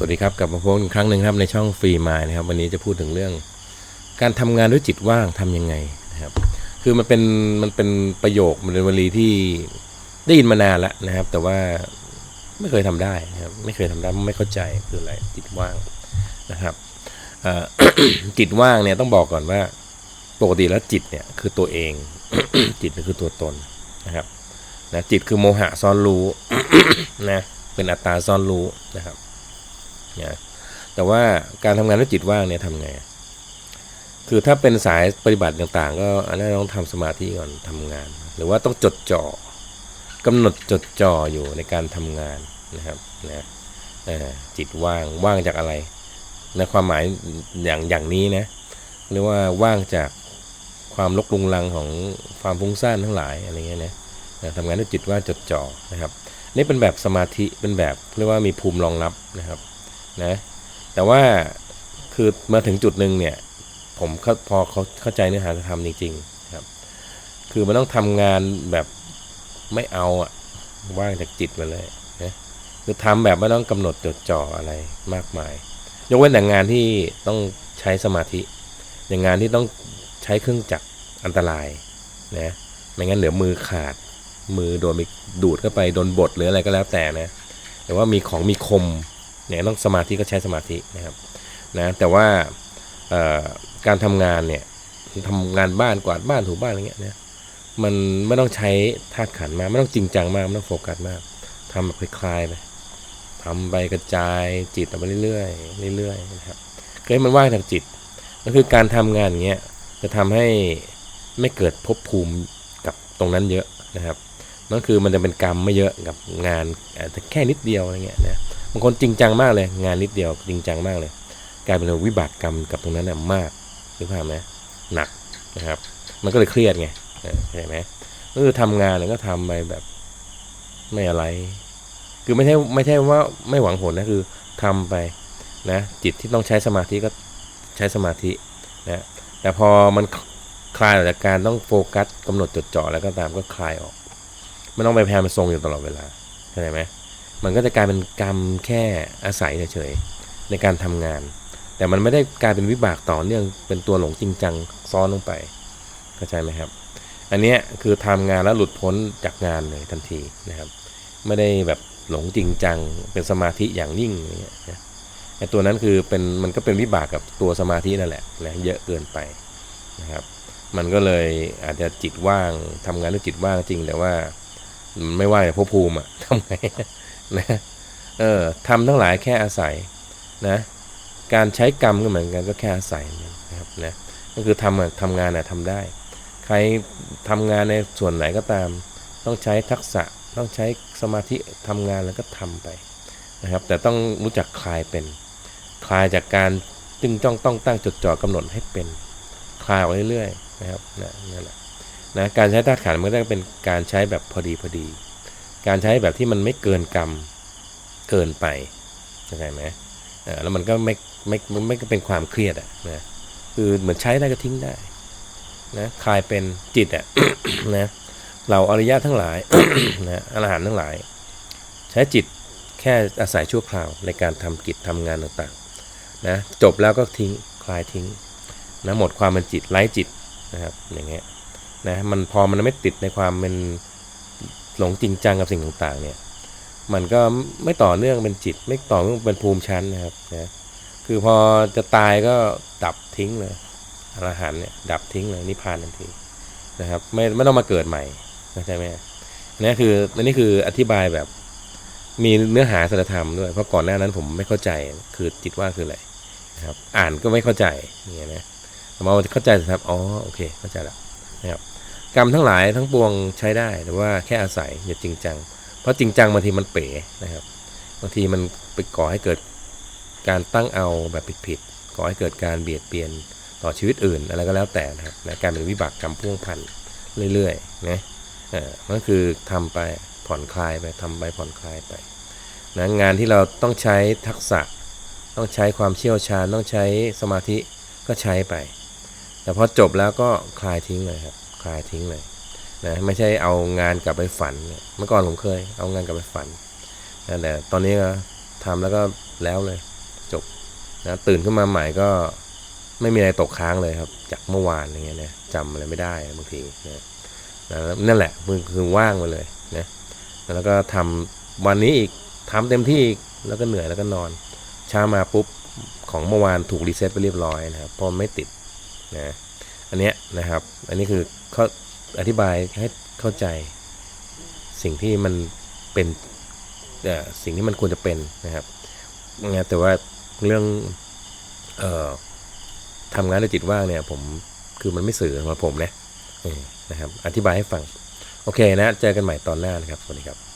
สวัสดีครับกลับมาพบกันอีกครั้งหนึ่งครับในช่องฟรีมายนะครับ วันนี้จะพูดถึงเรื่อง การทำงานด้วยจิตว่างทำยังไงนะครับ คือมันเป็นมันเป็นประโยคมันเป็นวลีที่ได้ยินมานานแล้วนะครับ แต่ว่าไม่เคยทำได้นะครับ ไม่เคยทำได้ไม่เข้าใจคืออะไรจิตว่างนะครับจิตว่างเนี่ยต้องบอกก่อนว่า ปกติแล้วจิตเนี่ยคือตัวเอง จิตคือตัวตนนะครับนะจิตคือโมหะซ่อนรู้นะเป็นอัตตาซ่อนรู้นะครับ นะแต่ว่าการทำงานด้วยจิตว่างเนี่ยทำไง คือถ้าเป็นสายปฏิบัติต่างๆ ก็อันนั้นต้องทำสมาธิก่อนทำงาน หรือว่าต้องจดจ่อกำหนดจดจ่ออยู่ในการทำงานนะครับนะจิตว่างว่างจากอะไรในความหมายอย่างอย่างนี้นะเรียกว่าว่างจากความลกลุงลังของความฟุ้งซ่านทั้งหลายอะไรเงี้ยนะนะทำงานด้วยจิตว่างจดจ่อนะครับ นี่เป็นแบบสมาธิเป็นแบบเรียกว่ามีภูมิรองรับนะครับ นะแต่ว่าคือมาถึงจุดหนึ่งเนี่ยผมพอเขาเข้าใจเนื้อหาธรรมจริงๆครับ คือมันต้องทำงานแบบไม่เอาอะว่างจากจิตมาเลยนะคือทำแบบไม่ต้องกำหนดจดจ่ออะไรมากมาย ยกเว้นแต่งานที่ต้องใช้สมาธิ อย่างงานที่ต้องใช้เครื่องจักรอันตรายนะไม่งั้นเดี๋ยวมือขาดมือโดนไปดูดเข้าไปโดนบดหรืออะไรก็แล้วแต่นะแต่ว่ามีของมีคม เนี่ยต้องสมาธิก็ใช้สมาธินะครับนะแต่ว่าการทำงานเนี่ยทำงานบ้านกวาดบ้านถูบ้านอะไรเงี้ยนะมันไม่ต้องใช้ธาตุขันมากไม่ต้องจริงจังมากไม่ต้องโฟกัสมากทำแบบคลายๆไปทำไปกระจายจิตออกไปเรื่อยๆเรื่อยๆนะครับคือให้มันว่างจากจิตก็คือการทำงานอย่างเงี้ยจะทำให้ไม่เกิดภพภูมิกับตรงนั้นเยอะนะครับนั่นคือมันจะเป็นกรรมไม่เยอะกับงานอาจจะแค่นิดเดียวอะไรเงี้ยนะ บางคนจริงจังมากเลย งานนิดเดียวจริงจังมากเลย กลายเป็นวิบากกรรมกับตรงนั้นน่ะมากหรือเปล่าพไหมหนักนะครับ มันก็เลยเครียดไงเข้าใจไหมก็คือทำงานแล้วก็ทำไปแบบไม่อะไร คือไม่ใช่ไม่ใช่ว่าไม่หวังผลนะคือทำไปนะจิตที่ต้องใช้สมาธิก็ใช้สมาธินะแต่พอมันคลายออกจากการต้องโฟกัสกำหนดจดจ่อแล้วก็ตามก็คลายออกไม่ต้องไปพยายามทรงอยู่ตลอดเวลาเข้าใจไหม มันก็จะกลายเป็นกรรมแค่อาศัยเฉยๆในการทำงาน แต่มันไม่ได้กลายเป็นวิบากต่อเนื่องเป็นตัวหลงจริงจังซ้อนลงไปเข้าใจไหมครับ อันนี้คือทำงานแล้วหลุดพ้นจากงานเลยทันทีนะครับ ไม่ได้แบบหลงจริงจังเป็นสมาธิอย่างนิ่งอย่างเงี้ยนะไอ้ตัวนั้นคือเป็นมันก็เป็นวิบากกับตัวสมาธินั่นแหละนะเยอะเกินไปนะครับ มันก็เลยอาจจะจิตว่างทำงานด้วยจิตว่างจริงแต่ว่ามันไม่ว่างจากภพภูมิอะทำไง นะเออทำทั้งหลายแค่อาศัยนะการใช้กรรมก็เหมือนกันก็แค่อาศัยนะครับนะก็คือทำอะทำงานอะทำได้ ใครทำงานในส่วนไหนก็ตาม ต้องใช้ทักษะต้องใช้สมาธิทำงานแล้วก็ทำไปนะครับ แต่ต้องรู้จักคลายเป็น คลายจากการจึงจ้องต้องตั้งจดจ่อกำหนดให้เป็นคลายออกเรื่อยๆนะครับนะนั่นแหละนะการใช้ธาตุขันธ์มันก็ต้องเป็นการใช้แบบพอดีพอดี การใช้แบบที่มันไม่เกินกรรมเกินไปเข้าใจไหมแล้วมันก็ไม่ไม่ไม่ไม่เป็นความเครียดอะนะคือเหมือนใช้ได้ก็ทิ้งได้นะคลายเป็นจิตอะนะเราอริยะทั้งหลายนะอรหันต์ทั้งหลาย ใช้จิตแค่อาศัยชั่วคราวในการทำกิจทำงานต่างๆนะจบแล้วก็ทิ้งคลายทิ้งนะหมดความเป็นจิตไร้จิตนะครับอย่างเงี้ยนะมันพอมันไม่ติดในความเป็น หลงจริงจังกับสิ่งต่างๆ เนี่ย มันก็ไม่ต่อเนื่องเป็นจิต ไม่ต่อเนื่องเป็นภูมิชั้นนะครับนะคือพอจะตายก็ดับทิ้งเลยอรหันเนี่ยดับทิ้งเลยนิพพานทันทีนะครับ ไม่ไม่ต้องมาเกิดใหม่เข้าใจไหมนี่คืออันนี้คืออธิบายแบบมีเนื้อหาสัจธรรมด้วย เพราะก่อนหน้านั้นผมไม่เข้าใจคือจิตว่าคืออะไรนะครับ อ่านก็ไม่เข้าใจอย่างเงี้ยนะแต่มาเข้าใจครับอ๋อโอเคเข้าใจแล้วนะครับ กรรมทั้งหลายทั้งปวงใช้ได้แต่ว่าแค่อาศัยอย่าจริงจัง เพราะจริงจังบางทีมันเป๋นะครับบางทีมันไปก่อให้เกิดการตั้งเอาแบบผิดๆก่อให้เกิดการเบียดเบียนต่อชีวิตอื่นอะไรก็แล้วแต่นะครับนะการเป็นวิบากกรรมพ่วงพันเรื่อยๆนะเออนั่นคือทำไปผ่อนคลายไปทำไปผ่อนคลายไปนะงานที่เราต้องใช้ทักษะ ต้องใช้ความเชี่ยวชาญต้องใช้สมาธิก็ใช้ไป แต่พอจบแล้วก็คลายทิ้งเลยครับ คลายทิ้งเลยนะไม่ใช่เอางานกลับไปฝัน เมื่อก่อนผมเคย เอางานกลับไปฝันนะแต่ตอนนี้ก็ทำแล้วก็แล้วเลย จบนะตื่นขึ้นมาใหม่ก็ไม่มีอะไรตกค้างเลยครับ จากเมื่อวานอย่างเงี้ยนะจำอะไรไม่ได้บางทีนะนะนั่นแหละมันคือว่างไปเลยนะแล้วก็ทำวันนี้อีกทำเต็มที่อีกแล้วก็เหนื่อยแล้วก็นอนเช้ามาปุ๊บของเมื่อวานถูกรีเซ็ตไปเรียบร้อยนะครับเพราะไม่ติดนะ อันเนี้ยนะครับ อันนี้คือเขาอธิบายให้เข้าใจสิ่งที่มันเป็นเอ่อสิ่งที่มันควรจะเป็นนะครับนะแต่ว่าเรื่องออทำงานด้วยจิตว่างเนี่ยผมคือมันไม่สื่อสำหรับผมนะนะครับ อธิบายให้ฟัง โอเคนะ เจอกันใหม่ตอนหน้านะครับ สวัสดีครับ